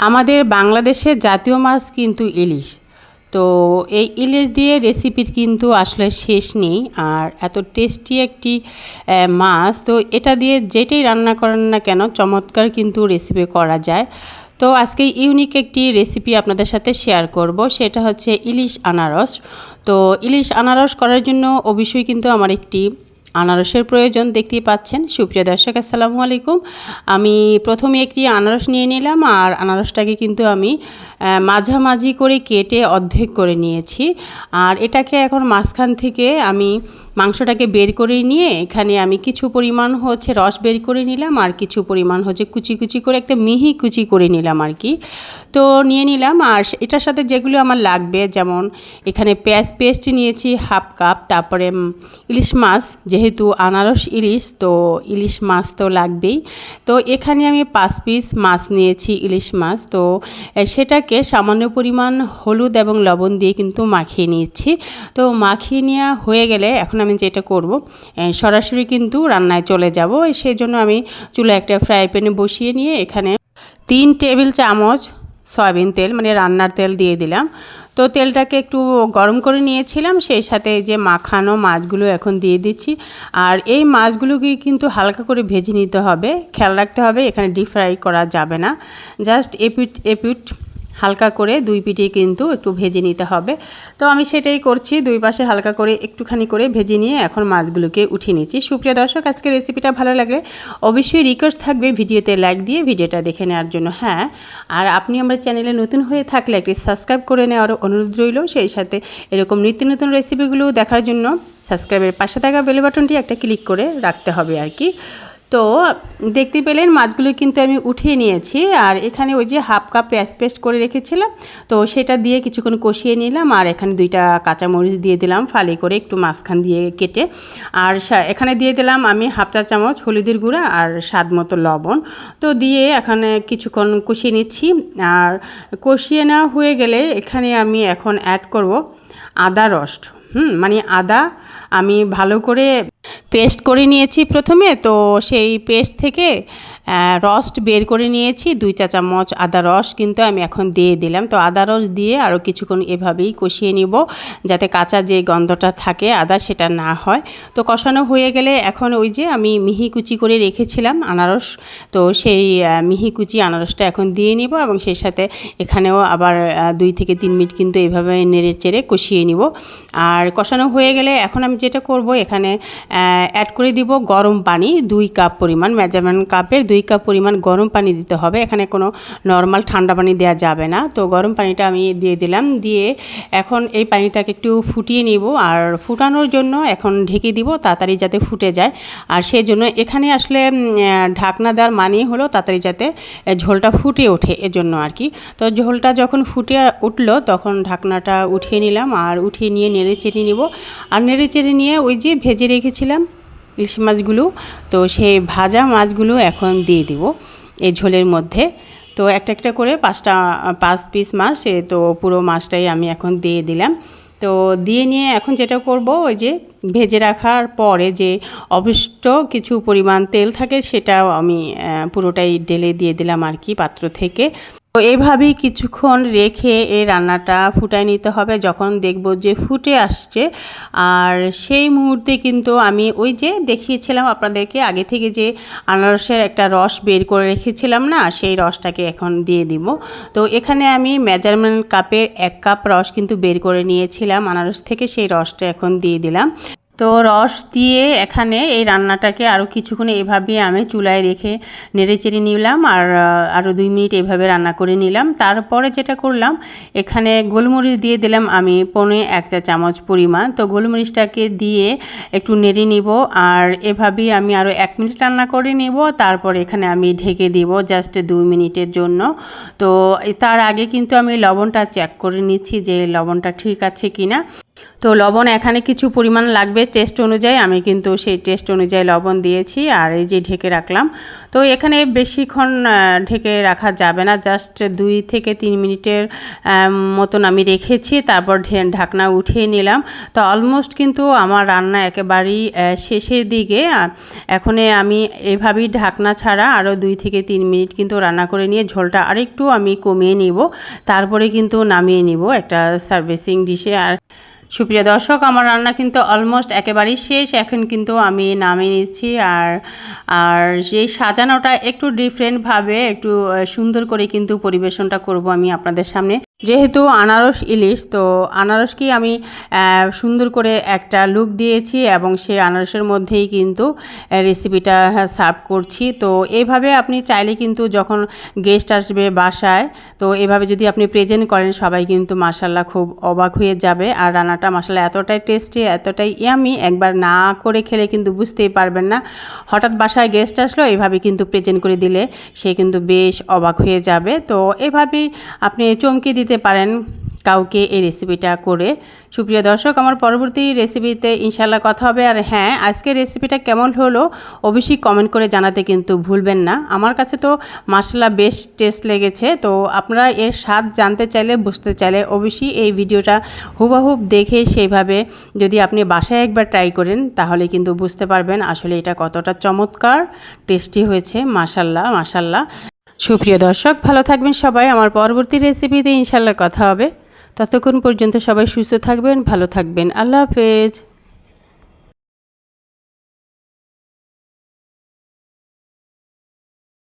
আমাদের বাংলাদেশের জাতীয় মাছ কিন্তু ইলিশ। তো এই ইলিশ দিয়ে রেসিপির কিন্তু আসলে শেষ নেই আর এত টেস্টি একটি মাছ। তো এটা দিয়ে যেটাই রান্না করেন না কেন, চমৎকার কিন্তু রেসিপি করা যায়। তো আজকে ইউনিক একটি রেসিপি আপনাদের সাথে শেয়ার করব, সেটা হচ্ছে ইলিশ আনারস। তো ইলিশ আনারস করার জন্য অবশ্যই কিন্তু আমার একটি আনারসের প্রয়োজন দেখতেই পাচ্ছেন। সুপ্রিয় দর্শক, আসসালামু আলাইকুম। আমি প্রথমে একটি আনারস নিয়ে নিলাম আর আনারসটাকে কিন্তু আমি মাঝামাঝি করে কেটে অর্ধেক করে নিয়েছি। আর এটাকে এখন মাঝখান থেকে আমি মাংসটাকে বের করে নিয়ে এখানে আমি কিছু পরিমাণ হচ্ছে রস বের করে নিলাম আর কিছু পরিমাণ হচ্ছে কুচি কুচি করে, একটা মিহি কুচি করে নিলাম আর কি। তো নিয়ে নিলাম আর এটার সাথে যেগুলো আমার লাগবে, যেমন এখানে পেঁয়াজ পেস্ট নিয়েছি হাফ কাপ, তারপরে ইলিশ মাছ, যেহেতু আনারস ইলিশ, তো ইলিশ মাছ তো লাগবেই। তো এখানে আমি পাঁচ পিস মাছ নিয়েছি ইলিশ মাছ, তো সেটাকে সামান্য পরিমাণ হলুদ এবং লবণ দিয়ে কিন্তু মাখিয়ে নিয়েছি। তো মাখিয়ে নেওয়া হয়ে গেলে এখন আমি যেটা করব সরাসরি কিন্তু রান্নায় চলে যাব। সেই জন্য আমি চুলা একটা ফ্রাই প্যানে বসিয়ে নিয়ে এখানে তিন টেবিল চামচ সয়াবিন তেল মানে রান্নার তেল দিয়ে দিলাম। তো তেলটাকে একটু গরম করে নিয়েছিলাম, সেই সাথে যে মাখানো মাছগুলো এখন দিয়ে দিচ্ছি। আর এই মাছগুলোকে কিন্তু হালকা করে ভেজে নিতে হবে। খেয়াল রাখতে হবে, এখানে ডিপ ফ্রাই করা যাবে না। জাস্ট এপিট এপিট হালকা করে দুই পিঠে কিন্তু একটু ভেজে নিতে হবে। তো আমি সেটাই করছি, দুই পাশে হালকা করে একটুখানি করে ভেজে নিয়ে এখন মাছগুলোকে উঠিয়ে নিচ্ছি। সুপ্রিয় দর্শক আজকে রেসিপিটা ভালো লাগলে অবশ্যই রিকোয়েস্ট থাকবে ভিডিওতে লাইক দিয়ে ভিডিওটা দেখে নেওয়ার জন্য। হ্যাঁ আর আপনি আমার চ্যানেলে নতুন হয়ে থাকলে একটি সাবস্ক্রাইব করে নেওয়ার অনুরোধ রইল। সেই সাথে এরকম নিত্য নতুন রেসিপিগুলো দেখার জন্য সাবস্ক্রাইবের পাশে থাকা বেল বাটনটি একটা ক্লিক করে রাখতে হবে আর কি। তো দেখতে পেলেন মাছগুলো কিন্তু আমি উঠিয়ে নিয়েছি আর এখানে ওই যে হাফ কাপ পেঁয়াজ পেস্ট করে রেখেছিলাম। তো সেটা দিয়ে কিছুক্ষণ কষিয়ে নিলাম আর এখানে দুইটা কাঁচামরিচ দিয়ে দিলাম ফালি করে একটু মাঝখান দিয়ে কেটে। আর এখানে দিয়ে দিলাম আমি হাফ চা চামচ হলুদের গুঁড়া আর স্বাদ মতো লবণ। তো দিয়ে এখানে কিছুক্ষণ কষিয়ে নিচ্ছি। আর কষিয়ে নেওয়া হয়ে গেলে এখানে আমি এখন অ্যাড করব আদা রস। হুম মানে আদা আমি ভালো করে পেস্ট করে নিয়েছি প্রথমে তো সেই পেস্ট থেকে রস বের করে নিয়েছি, দুই চা চামচ আদা রস কিন্তু আমি এখন দিয়ে দিলাম। তো আদা রস দিয়ে আরও কিছুক্ষণ এভাবেই কষিয়ে নিব, যাতে কাঁচা যে গন্ধটা থাকে আদা সেটা না হয়। তো কষানো হয়ে গেলে এখন ওই যে আমি মিহি কুচি করে রেখেছিলাম আনারস। তো সেই মিহি কুচি আনারসটা এখন দিয়ে নিব এবং সেই সাথে এখানেও আবার দুই থেকে তিন মিনিট কিন্তু এভাবে নেড়ে চেড়ে কষিয়ে নিব। আর কষানো হয়ে গেলে এখন আমি যেটা করব, এখানে অ্যাড করে দিব গরম পানি, দুই কাপ পরিমাণ মেজারমেন্ট কাপের দুই কাপ পরিমাণ গরম পানি দিতে হবে। এখানে কোনো নর্মাল ঠান্ডা পানি দেওয়া যাবে না। তো গরম পানিটা আমি দিয়ে দিলাম। দিয়ে এখন এই পানিটাকে একটু ফুটিয়ে নিব আর ফুটানোর জন্য এখন ঢেকে দিব, তাড়াতাড়ি যাতে ফুটে যায়। আর সেই জন্য এখানে আসলে ঢাকনা দেওয়ার মানেই হলো তাড়াতাড়ি যাতে ঝোলটা ফুটে ওঠে এজন্য আর কি। তো ঝোলটা যখন ফুটে উঠল তখন ঢাকনাটা উঠিয়ে নিলাম আর উঠিয়ে নিয়ে নেড়ে চেড়ে নিব। আর নেড়ে চেড়ে নিয়ে ওই যে ভেজে রেখেছিলাম ইলিশ মাছগুলো, তো সেই ভাজা মাছগুলো এখন দিয়ে দিব এই ঝোলের মধ্যে। তো একটা একটা করে পাঁচটা, পাঁচ পিস মাছ সে তো পুরো মাছটাই আমি এখন দিয়ে দিলাম। তো দিয়ে নিয়ে এখন যেটা করব, ওই যে ভেজে রাখার পরে যে অবশিষ্ট কিছু পরিমাণ তেল থাকে, সেটাও আমি পুরোটাই ঢেলে দিয়ে দিলাম আর কি পাত্র থেকে। তো এইভাবেই কিছুক্ষণ রেখে এই রান্নাটা ফুটায় নিতে হবে। যখন দেখব যে ফুটে আসছে, আর সেই মুহূর্তে কিন্তু আমি ওই যে দেখিয়েছিলাম আপনাদেরকে, আগে থেকে যে আনারসের একটা রস বের করে রেখেছিলাম না, সেই রসটাকে এখন দিয়ে দিব। তো এখানে আমি মেজারমেন্ট কাপের এক কাপ রস কিন্তু বের করে নিয়েছিলাম, আনারস থেকে সেই রসটা এখন দিয়ে দিলাম। তো রস দিয়ে এখানে এই রান্নাটাকে আরও কিছুক্ষণ এভাবে আমি চুলায় রেখে নেড়ে চেড়ে নিলাম আর আরও দুই মিনিট এভাবে রান্না করে নিলাম। তারপরে যেটা করলাম, এখানে গোলমরিচ দিয়ে দিলাম আমি পনে এক চা চামচ পরিমাণ। তো গোলমরিচটাকে দিয়ে একটু নেড়ে নিব আর এভাবেই আমি আরও এক মিনিট রান্না করে নেব। তারপর এখানে আমি ঢেকে দিব জাস্ট দুই মিনিটের জন্য। তো তার আগে কিন্তু আমি লবণটা চেক করে নিচ্ছি যে লবণটা ঠিক আছে কি না তো লবণ এখানে কিছু পরিমাণ লাগবে টেস্ট অনুযায়ী, আমি কিন্তু সেই টেস্ট অনুযায়ী লবণ দিয়েছি আর এই যে ঢেকে রাখলাম। তো এখানে বেশিক্ষণ ঢেকে রাখা যাবে না জাস্ট দুই থেকে তিন মিনিটের মতন আমি রেখেছি, তারপর ঢাকনা উঠিয়ে নিলাম। তো অলমোস্ট কিন্তু আমার রান্না একেবারেই শেষের দিকে। এখনে আমি এভাবেই ঢাকনা ছাড়া আরও দুই থেকে তিন মিনিট কিন্তু রান্না করে নিয়ে ঝোলটা আরেকটু আমি কমিয়ে নিব। তারপরে কিন্তু নামিয়ে নিব একটা সার্ভিসিং ডিশে আর সুপ্রিয় দর্শক, আমার রান্না কিন্তু অলমোস্ট একেবারেই শেষ। এখন কিন্তু আমি নামিয়ে নিচ্ছি আর আর সেই সাজানোটা একটু ডিফারেন্টভাবে একটু সুন্দর করে কিন্তু পরিবেশনটা করব আমি আপনাদের সামনে। যেহেতু আনারস ইলিশ, তো আনারসকেই আমি সুন্দর করে একটা লুক দিয়েছি এবং সেই আনারসের মধ্যেই কিন্তু রেসিপিটা সার্ভ করছি। তো এইভাবে আপনি চাইলে কিন্তু যখন গেস্ট আসবে বাসায়, তো এভাবে যদি আপনি প্রেজেন্ট করেন, সবাই কিন্তু মাসাল্লাহ খুব অবাক হয়ে যাবে। আর রান্নাটা মাসাল্লাহ এতটাই টেস্টি এতটাই ইয়ামি একবার না করে খেলে কিন্তু বুঝতেই পারবেন না। হঠাৎ বাসায় গেস্ট আসলো এইভাবে কিন্তু প্রেজেন্ট করে দিলে সে কিন্তু বেশ অবাক হয়ে যাবে। তো এভাবেই আপনি চমকে দিতে পারেন কাউকে এই রেসিপিটা করে। সুপ্রিয় দর্শক, আমার পরবর্তী রেসিপিতে ইনশাল্লাহ কথা হবে। আর হ্যাঁ আজকের রেসিপিটা কেমন হলো অবশ্যই কমেন্ট করে জানাতে কিন্তু ভুলবেন না। আমার কাছে তো মশলা বেশ টেস্ট লেগেছে। তো আপনারা এর স্বাদ জানতে চাইলে, বুঝতে চাইলে অবশ্যই এই ভিডিওটা হুবাহুব দেখে সেইভাবে যদি আপনি বাসায় একবার ট্রাই করেন, তাহলে কিন্তু বুঝতে পারবেন আসলে এটা কতটা চমৎকার টেস্টি হয়েছে। মাসাল্লাহ মাসাল্লাহ সুপ্রিয় দর্শক, ভালো থাকবেন সবাই। আমার পরবর্তী রেসিপিতে ইনশাল্লাহ কথা হবে। ততক্ষণ পর্যন্ত সবাই সুস্থ থাকবেন, ভালো থাকবেন। আল্লাহ হাফেজ।